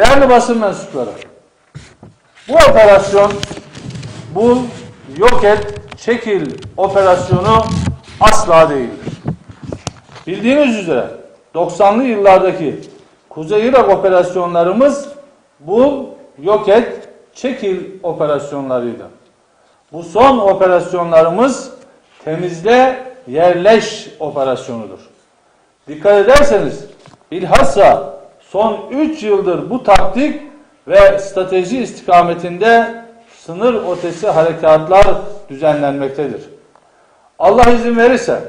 Değerli basın mensupları, bu operasyon, bul, yok et, çekil operasyonu asla değildir. Bildiğiniz üzere 90'lı yıllardaki Kuzey Irak operasyonlarımız bul, yok et, çekil operasyonlarıydı. Bu son operasyonlarımız temizle, yerleş operasyonudur. Dikkat ederseniz bilhassa son 3 yıldır bu taktik ve strateji istikametinde sınır ötesi harekatlar düzenlenmektedir. Allah izin verirse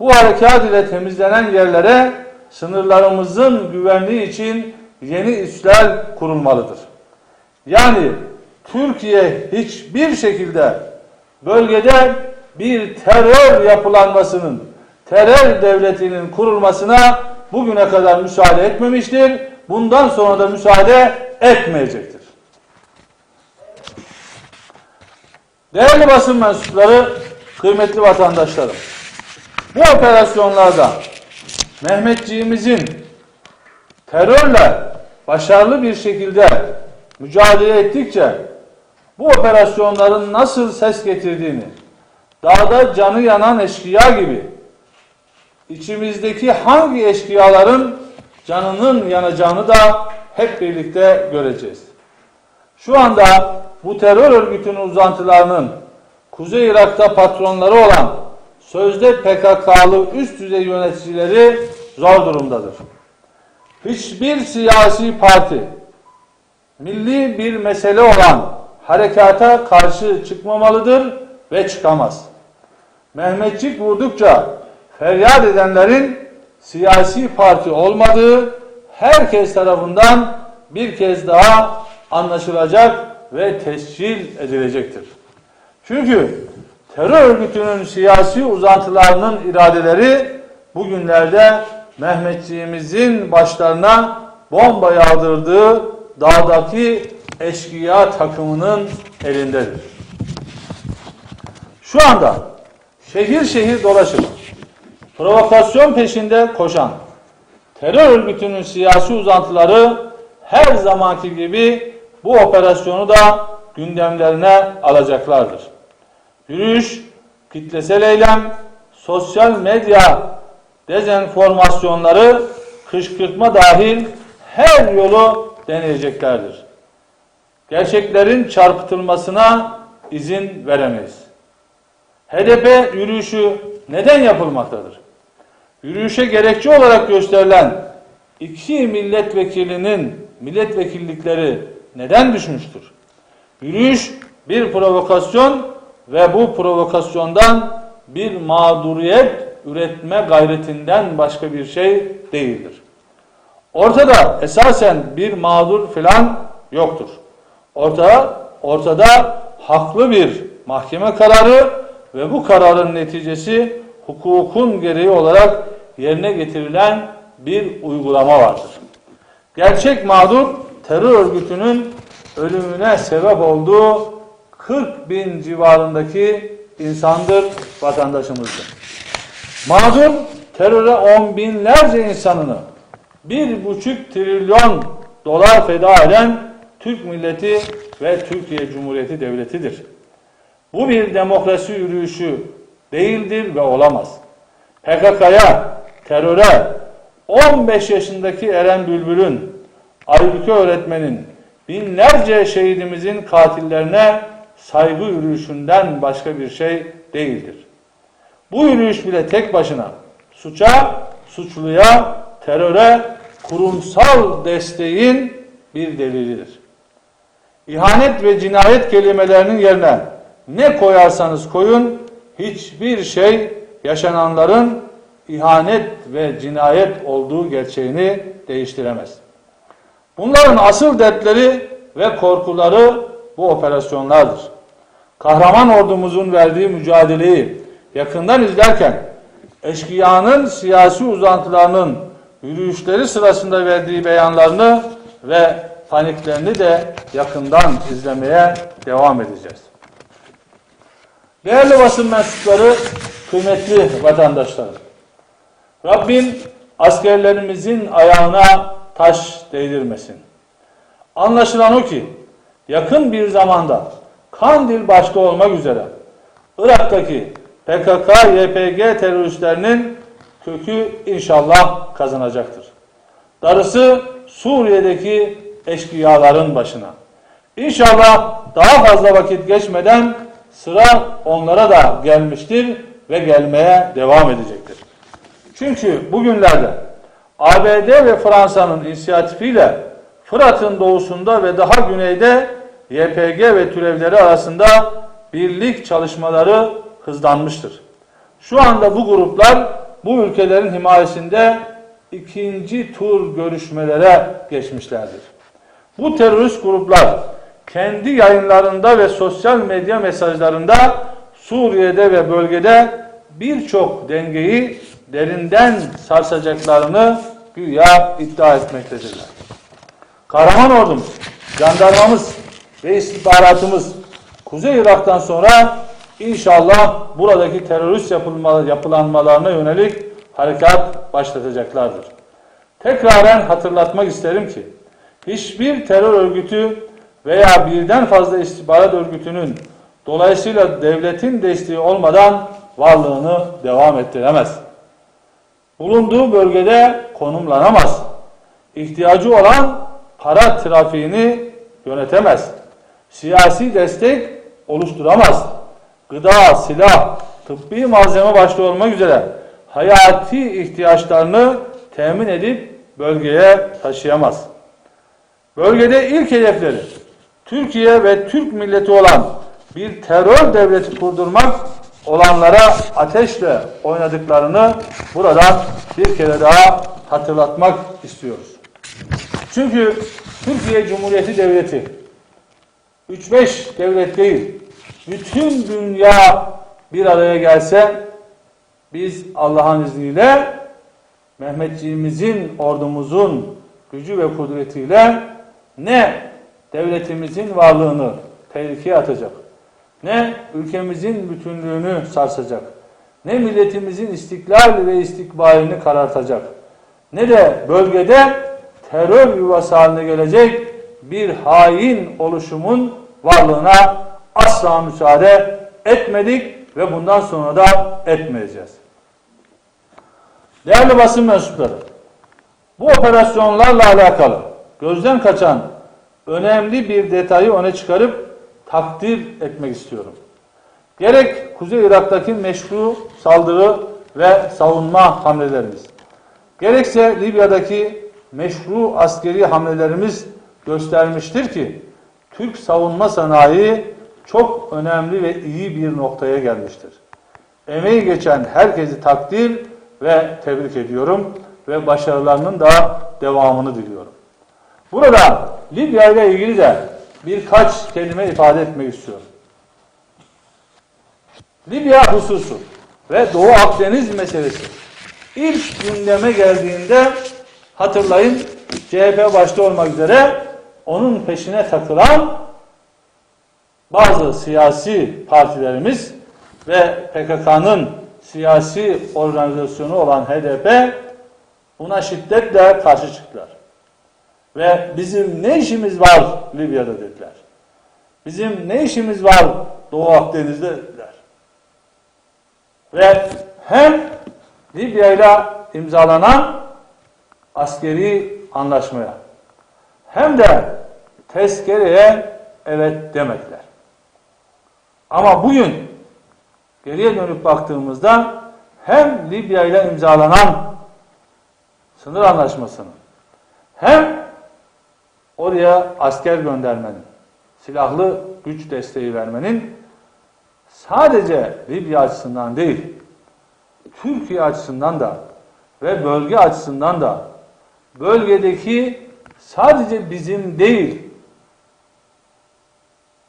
bu harekat ile temizlenen yerlere sınırlarımızın güvenliği için yeni üsler kurulmalıdır. Yani Türkiye hiçbir şekilde bölgede bir terör yapılanmasının, terör devletinin kurulmasına bugüne kadar müsaade etmemiştir. Bundan sonra da müsaade etmeyecektir. Değerli basın mensupları, kıymetli vatandaşlarım, bu operasyonlarda Mehmetçiğimizin terörle başarılı bir şekilde mücadele ettikçe bu operasyonların nasıl ses getirdiğini, dağda canı yanan eşkıya gibi içimizdeki hangi eşkıyaların canının yanacağını da hep birlikte göreceğiz. Şu anda bu terör örgütünün uzantılarının Kuzey Irak'ta patronları olan sözde PKK'lı üst düzey yöneticileri zor durumdadır. Hiçbir siyasi parti milli bir mesele olan harekata karşı çıkmamalıdır ve çıkamaz. Mehmetçik vurdukça feryat edenlerin siyasi parti olmadığı herkes tarafından bir kez daha anlaşılacak ve tescil edilecektir. Çünkü terör örgütünün siyasi uzantılarının iradeleri bugünlerde Mehmetçiğimizin başlarına bomba yağdırdığı dağdaki eşkıya takımının elindedir. Şu anda şehir şehir dolaşıp provokasyon peşinde koşan terör örgütünün siyasi uzantıları her zamanki gibi bu operasyonu da gündemlerine alacaklardır. Yürüyüş, kitlesel eylem, sosyal medya dezenformasyonları, kışkırtma dahil her yolu deneyeceklerdir. Gerçeklerin çarpıtılmasına izin veremeyiz. HDP yürüyüşü neden yapılmaktadır? Yürüyüşe gerekçe olarak gösterilen iki milletvekilinin milletvekillikleri neden düşmüştür? Yürüyüş bir provokasyon ve bu provokasyondan bir mağduriyet üretme gayretinden başka bir şey değildir. Ortada esasen bir mağdur filan yoktur. Ortada, ortada haklı bir mahkeme kararı ve bu kararın neticesi hukukun gereği olarak yerine getirilen bir uygulama vardır. Gerçek mağdur terör örgütünün ölümüne sebep olduğu 40 bin civarındaki insandır, vatandaşımızdır. Mağdur teröre on binlerce insanını bir buçuk trilyon dolar feda eden Türk milleti ve Türkiye Cumhuriyeti Devleti'dir. Bu bir demokrasi yürüyüşü değildir ve olamaz. PKK'ya, teröre, 15 yaşındaki Eren Bülbül'ün, Aybüke öğretmenin, binlerce şehidimizin katillerine saygı yürüyüşünden başka bir şey değildir. Bu yürüyüş bile tek başına suça, suçluya, teröre kurumsal desteğin bir delilidir. İhanet ve cinayet kelimelerinin yerine ne koyarsanız koyun hiçbir şey yaşananların ihanet ve cinayet olduğu gerçeğini değiştiremez. Bunların asıl dertleri ve korkuları bu operasyonlardır. Kahraman ordumuzun verdiği mücadeleyi yakından izlerken eşkıyanın siyasi uzantılarının yürüyüşleri sırasında verdiği beyanlarını ve paniklerini de yakından izlemeye devam edeceğiz. Değerli basın mensupları, kıymetli vatandaşlarım. Rabbim askerlerimizin ayağına taş değdirmesin. Anlaşılan o ki yakın bir zamanda Kandil başta olmak üzere Irak'taki PKK-YPG teröristlerinin kökü inşallah kazanacaktır. Darısı Suriye'deki eşkıyaların başına. İnşallah daha fazla vakit geçmeden sıra onlara da gelmiştir ve gelmeye devam edecektir. Çünkü bugünlerde ABD ve Fransa'nın inisiyatifiyle Fırat'ın doğusunda ve daha güneyde YPG ve türevleri arasında birlik çalışmaları hızlanmıştır. Şu anda bu gruplar bu ülkelerin himayesinde ikinci tur görüşmelere geçmişlerdir. Bu terörist gruplar kendi yayınlarında ve sosyal medya mesajlarında Suriye'de ve bölgede birçok dengeyi derinden sarsacaklarını güya iddia etmektedirler. Kahraman ordumuz, jandarmamız ve istihbaratımız Kuzey Irak'tan sonra inşallah buradaki terörist yapılanmalarına yönelik harekat başlatacaklardır. Tekraren hatırlatmak isterim ki hiçbir terör örgütü veya birden fazla istihbarat örgütünün dolayısıyla devletin desteği olmadan varlığını devam ettiremez. Bulunduğu bölgede konumlanamaz. İhtiyacı olan para trafiğini yönetemez. Siyasi destek oluşturamaz. Gıda, silah, tıbbi malzeme başta olmak üzere hayati ihtiyaçlarını temin edip bölgeye taşıyamaz. Bölgede ilk hedefleri Türkiye ve Türk milleti olan bir terör devleti kurdurmak olanlara ateşle oynadıklarını buradan bir kere daha hatırlatmak istiyoruz. Çünkü Türkiye Cumhuriyeti Devleti 3-5 devlet değil, bütün dünya bir araya gelse biz Allah'ın izniyle Mehmetçiğimizin, ordumuzun gücü ve kudretiyle ne devletimizin varlığını tehlikeye atacak, ne ülkemizin bütünlüğünü sarsacak, ne milletimizin istiklal ve istikbalini karartacak, ne de bölgede terör yuvası haline gelecek bir hain oluşumun varlığına asla müsaade etmedik ve bundan sonra da etmeyeceğiz. Değerli basın mensupları, bu operasyonlarla alakalı gözden kaçan önemli bir detayı öne çıkarıp takdir etmek istiyorum. Gerek Kuzey Irak'taki meşru saldırı ve savunma hamlelerimiz, gerekse Libya'daki meşru askeri hamlelerimiz göstermiştir ki Türk savunma sanayi çok önemli ve iyi bir noktaya gelmiştir. Emeği geçen herkesi takdir ve tebrik ediyorum ve başarılarının da devamını diliyorum. Burada Libya ile ilgili de birkaç kelime ifade etmek istiyorum. Libya hususu ve Doğu Akdeniz meselesi ilk gündeme geldiğinde hatırlayın CHP başta olmak üzere onun peşine takılan bazı siyasi partilerimiz ve PKK'nın siyasi organizasyonu olan HDP buna şiddetle karşı çıktılar. Ve bizim ne işimiz var Libya'da dediler. Bizim ne işimiz var Doğu Akdeniz'de dediler. Ve hem Libya ile imzalanan askeri anlaşmaya hem de tezkereye evet demediler. Ama bugün geriye dönüp baktığımızda hem Libya ile imzalanan sınır anlaşmasının hem oraya asker göndermenin, silahlı güç desteği vermenin sadece Libya açısından değil, Türkiye açısından da ve bölge açısından da bölgedeki sadece bizim değil,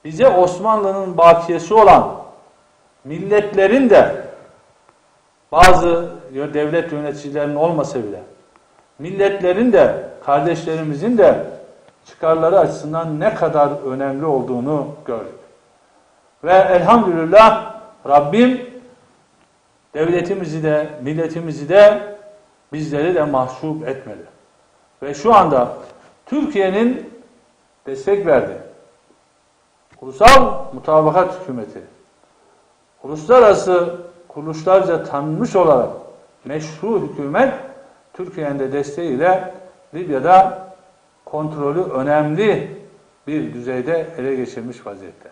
bize Osmanlı'nın bakiyesi olan milletlerin de bazı devlet yöneticilerinin olmasa bile milletlerin de kardeşlerimizin de çıkarları açısından ne kadar önemli olduğunu gördük. Ve elhamdülillah Rabbim devletimizi de milletimizi de bizleri de mahcup etmedi. Ve şu anda Türkiye'nin destek verdi. Ulusal Mutabakat Hükümeti, uluslararası kuruluşlarca tanınmış olarak meşru hükümet Türkiye'nin de desteğiyle Libya'da kontrolü önemli bir düzeyde ele geçirmiş vaziyette.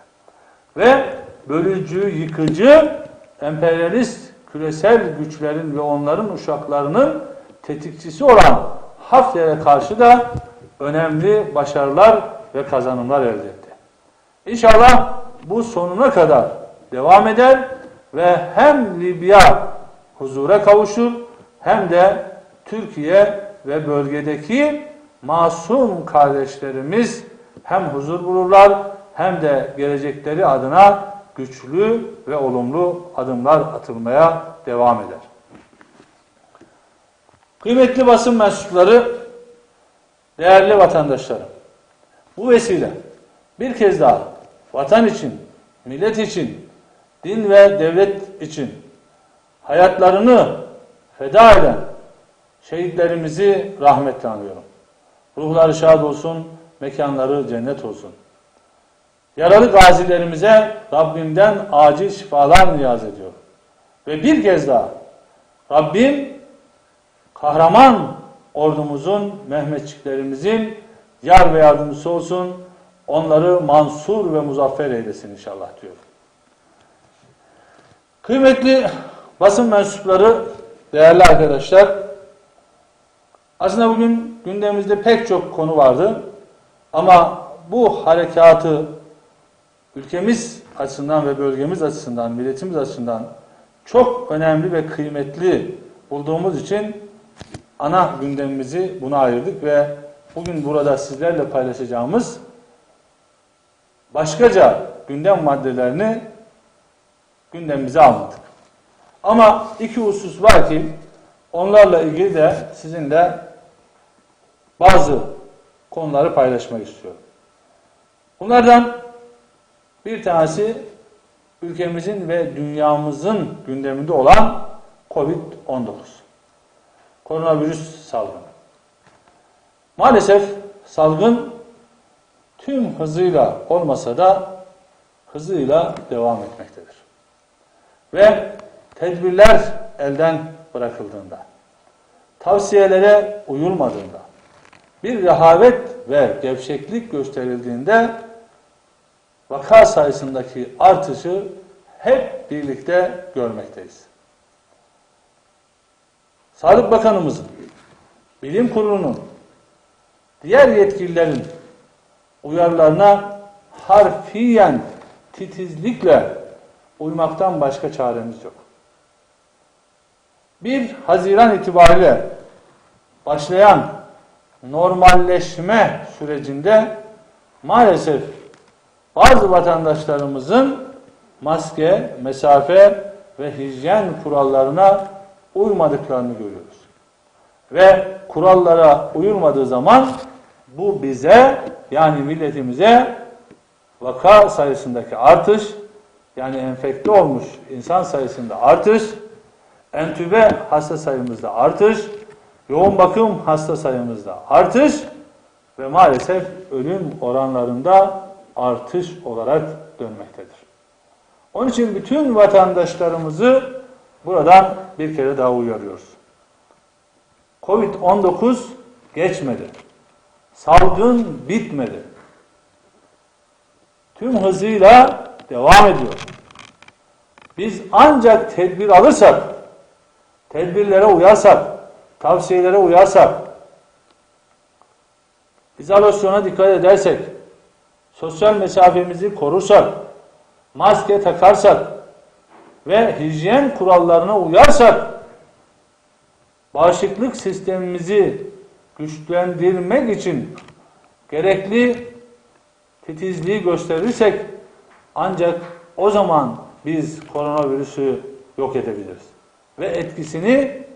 Ve bölücü, yıkıcı, emperyalist küresel güçlerin ve onların uşaklarının tetikçisi olan Hafter'e karşı da önemli başarılar ve kazanımlar elde etti. İnşallah bu sonuna kadar devam eder ve hem Libya huzura kavuşur hem de Türkiye ve bölgedeki masum kardeşlerimiz hem huzur bulurlar hem de gelecekleri adına güçlü ve olumlu adımlar atılmaya devam eder. Kıymetli basın mensupları, değerli vatandaşlarım, bu vesile bir kez daha vatan için, millet için, din ve devlet için hayatlarını feda eden şehitlerimizi rahmetle anıyorum. Ruhları şad olsun, mekanları cennet olsun. Yaralı gazilerimize Rabbimden acil şifalar niyaz ediyorum. Ve bir kez daha Rabbim kahraman ordumuzun, Mehmetçiklerimizin yar ve yardımcısı olsun. Onları mansur ve muzaffer eylesin inşallah diyorum. Kıymetli basın mensupları, değerli arkadaşlar, aslında bugün gündemimizde pek çok konu vardı. Ama bu harekatı ülkemiz açısından ve bölgemiz açısından, milletimiz açısından çok önemli ve kıymetli bulduğumuz için ana gündemimizi buna ayırdık ve bugün burada sizlerle paylaşacağımız başkaca gündem maddelerini gündemimize almadık. Ama iki husus var ki onlarla ilgili de sizinle bazı konuları paylaşmak istiyorum. Bunlardan bir tanesi ülkemizin ve dünyamızın gündeminde olan Covid-19. Koronavirüs salgını. Maalesef salgın tüm hızıyla olmasa da hızıyla devam etmektedir. Ve tedbirler elden bırakıldığında, tavsiyelere uyulmadığında, bir rehavet ve gevşeklik gösterildiğinde vaka sayısındaki artışı hep birlikte görmekteyiz. Sağlık Bakanımızın, Bilim Kurulu'nun, diğer yetkililerin uyarılarına harfiyen titizlikle uymaktan başka çaremiz yok. 1 Haziran itibariyle başlayan normalleşme sürecinde maalesef bazı vatandaşlarımızın maske, mesafe ve hijyen kurallarına uymadıklarını görüyoruz. Ve kurallara uyulmadığı zaman bu bize yani milletimize vaka sayısındaki artış yani enfekte olmuş insan sayısında artış, entübe hasta sayımızda artış, yoğun bakım hasta sayımızda artış ve maalesef ölüm oranlarında artış olarak dönmektedir. Onun için bütün vatandaşlarımızı buradan bir kere daha uyarıyoruz. Covid-19 geçmedi. Salgın bitmedi. Tüm hızıyla devam ediyor. Biz ancak tedbir alırsak, tedbirlere uyarsak, tavsiyelere uyarsak, izolasyona dikkat edersek, sosyal mesafemizi korursak, maske takarsak ve hijyen kurallarına uyarsak, bağışıklık sistemimizi güçlendirmek için gerekli titizliği gösterirsek ancak o zaman biz koronavirüsü yok edebiliriz. Ve etkisini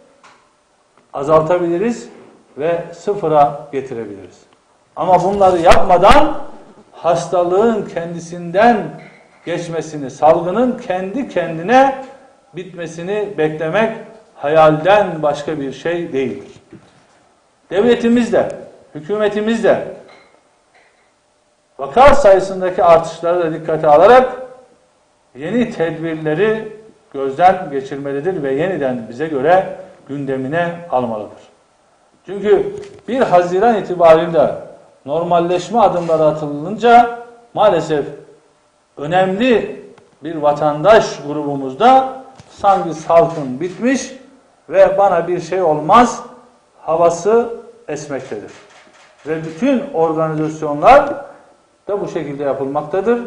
azaltabiliriz ve sıfıra getirebiliriz. Ama bunları yapmadan hastalığın kendisinden geçmesini, salgının kendi kendine bitmesini beklemek hayalden başka bir şey değildir. Devletimiz de, hükümetimiz de vaka sayısındaki artışları da dikkate alarak yeni tedbirleri gözden geçirmelidir ve yeniden bize göre gündemine almalıdır. Çünkü 1 Haziran itibariyle normalleşme adımları atılınca maalesef önemli bir vatandaş grubumuzda sanki salgın bitmiş ve bana bir şey olmaz havası esmektedir. Ve bütün organizasyonlar da bu şekilde yapılmaktadır.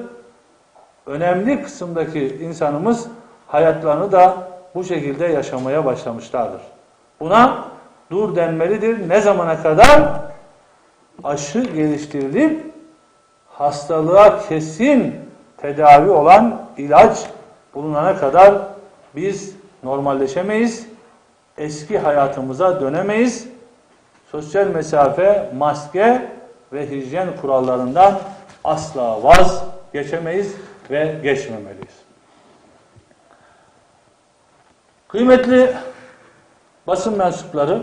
Önemli kısımdaki insanımız hayatlarını da bu şekilde yaşamaya başlamışlardır. Buna dur denmelidir. Ne zamana kadar? Aşı geliştirilip hastalığa kesin tedavi olan ilaç bulunana kadar biz normalleşemeyiz. Eski hayatımıza dönemeyiz. Sosyal mesafe, maske ve hijyen kurallarından asla vazgeçemeyiz ve geçmemeliyiz. Kıymetli basın mensupları,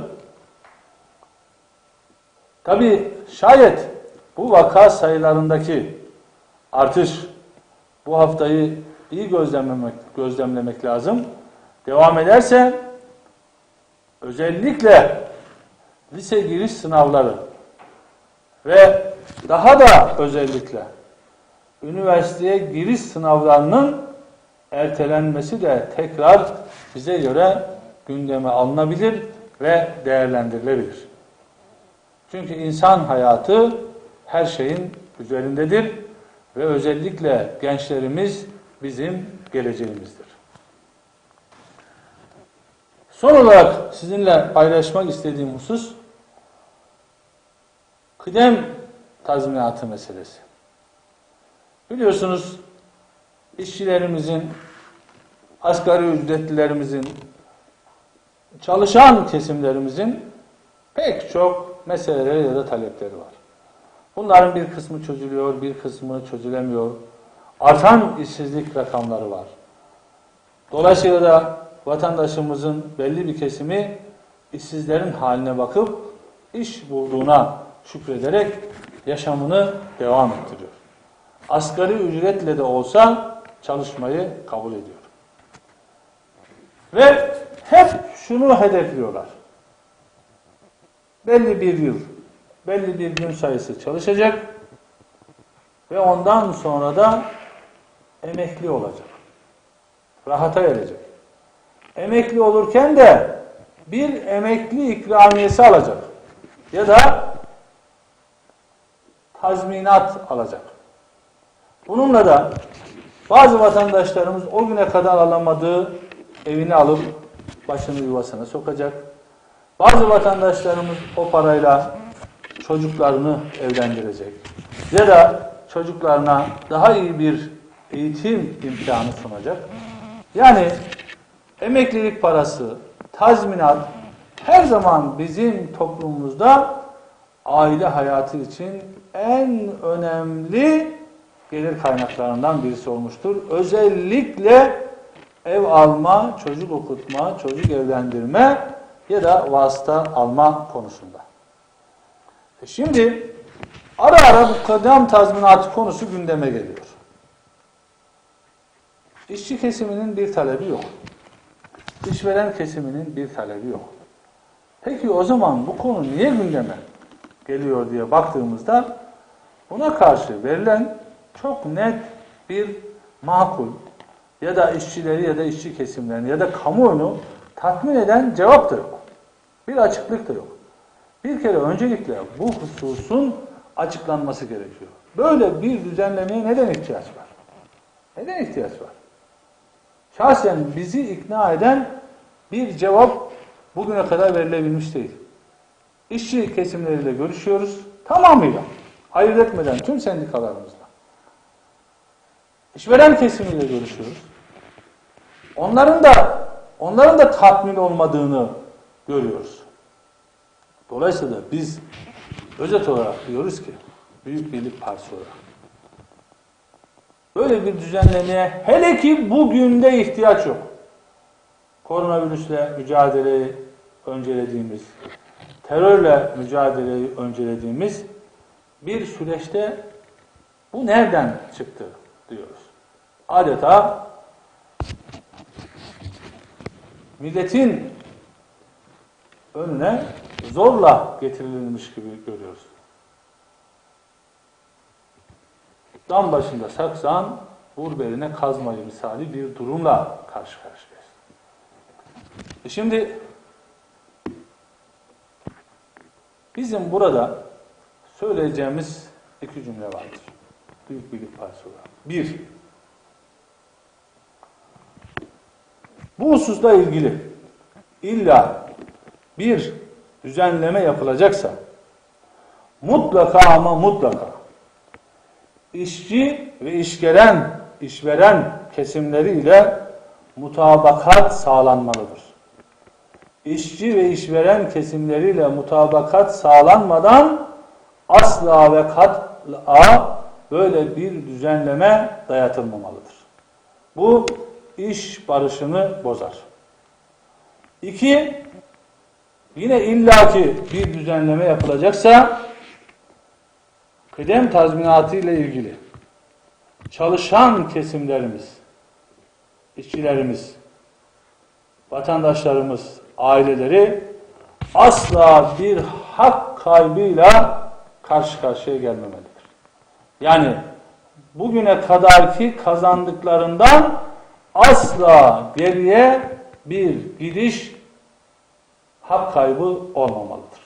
tabi şayet bu vaka sayılarındaki artış bu haftayı iyi gözlemlemek, gözlemlemek lazım. Devam ederse özellikle lise giriş sınavları ve daha da özellikle üniversiteye giriş sınavlarının ertelenmesi de tekrar bize göre gündeme alınabilir ve değerlendirilebilir. Çünkü insan hayatı her şeyin üzerindedir ve özellikle gençlerimiz bizim geleceğimizdir. Son olarak sizinle paylaşmak istediğim husus kıdem tazminatı meselesi. Biliyorsunuz işçilerimizin, asgari ücretlilerimizin, çalışan kesimlerimizin pek çok meseleleri ya da talepleri var. Bunların bir kısmı çözülüyor, bir kısmı çözülemiyor. Artan işsizlik rakamları var. Dolayısıyla da vatandaşımızın belli bir kesimi işsizlerin haline bakıp iş bulduğuna şükrederek yaşamını devam ettiriyor. Asgari ücretle de olsa çalışmayı kabul ediyor. Ve hep şunu hedefliyorlar. Belli bir yıl, belli bir gün sayısı çalışacak ve ondan sonra da emekli olacak. Rahata erecek. Emekli olurken de bir emekli ikramiyesi alacak. Ya da tazminat alacak. Bununla da bazı vatandaşlarımız o güne kadar alamadığı evini alıp başını yuvasına sokacak. Bazı vatandaşlarımız o parayla çocuklarını evlendirecek. Ya da çocuklarına daha iyi bir eğitim imkanı sunacak. Yani emeklilik parası, tazminat her zaman bizim toplumumuzda aile hayatı için en önemli gelir kaynaklarından birisi olmuştur. Özellikle ev alma, çocuk okutma, çocuk evlendirme ya da vasıta alma konusunda. E şimdi ara ara bu kıdem tazminatı konusu gündeme geliyor. İşçi kesiminin bir talebi yok. İşveren kesiminin bir talebi yok. Peki o zaman bu konu niye gündeme geliyor diye baktığımızda buna karşı verilen çok net bir makul ya da işçileri ya da işçi kesimlerini ya da kamuoyunu tatmin eden cevap da yok. Bir açıklık da yok. Bir kere öncelikle bu hususun açıklanması gerekiyor. Böyle bir düzenlemeye neden ihtiyaç var? Neden ihtiyaç var? Şahsen bizi ikna eden bir cevap bugüne kadar verilebilmiş değil. İşçi kesimleriyle görüşüyoruz. Tamamıyla. Ayırt etmeden tüm sendikalarımızla. İşveren kesimiyle görüşüyoruz. Onların da onların da tatmin olmadığını görüyoruz. Dolayısıyla biz özet olarak diyoruz ki Büyük Birlik Partisi olarak böyle bir düzenlemeye hele ki bugün de ihtiyaç yok. Koronavirüsle mücadeleyi öncelediğimiz, terörle mücadeleyi öncelediğimiz bir süreçte Bu nereden çıktı diyoruz. Adeta milletin önüne zorla getirilmiş gibi görüyoruz. Dam başında saksan, vur kazmayı misali bir durumla karşı karşıyayız. E şimdi bizim burada söyleyeceğimiz iki cümle vardır. Büyük birlik partisi olarak. Bir, bu hususla ilgili illa bir düzenleme yapılacaksa mutlaka ama mutlaka işçi ve işgelen, işveren kesimleriyle mutabakat sağlanmalıdır. İşçi ve işveren kesimleriyle mutabakat sağlanmadan asla ve kat'a böyle bir düzenleme dayatılmamalıdır. Bu iş barışını bozar. İki, yine illaki bir düzenleme yapılacaksa kıdem tazminatı ile ilgili çalışan kesimlerimiz, işçilerimiz, vatandaşlarımız, aileleri asla bir hak kaybıyla karşı karşıya gelmemelidir. Yani bugüne kadarki kazandıklarından asla geriye bir gidiş hak kaybı olmamalıdır.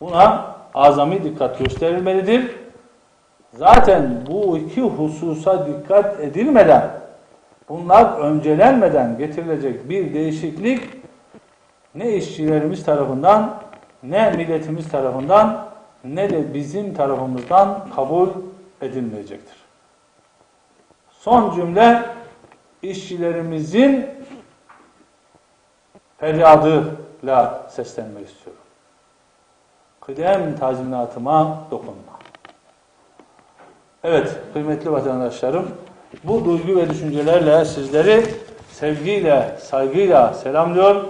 Buna azami dikkat gösterilmelidir. Zaten bu iki hususa dikkat edilmeden, bunlar öncelenmeden getirilecek bir değişiklik ne işçilerimiz tarafından, ne milletimiz tarafından, ne de bizim tarafımızdan kabul edilmeyecektir. Son cümle işçilerimizin feryadıyla seslenmek istiyorum. Kıdem tazminatıma dokunma. Evet kıymetli vatandaşlarım bu duygu ve düşüncelerle sizleri sevgiyle, saygıyla selamlıyor.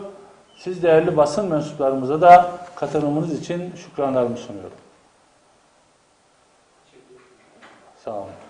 Siz değerli basın mensuplarımıza da katılımınız için şükranlarımı sunuyorum. Sağ olun.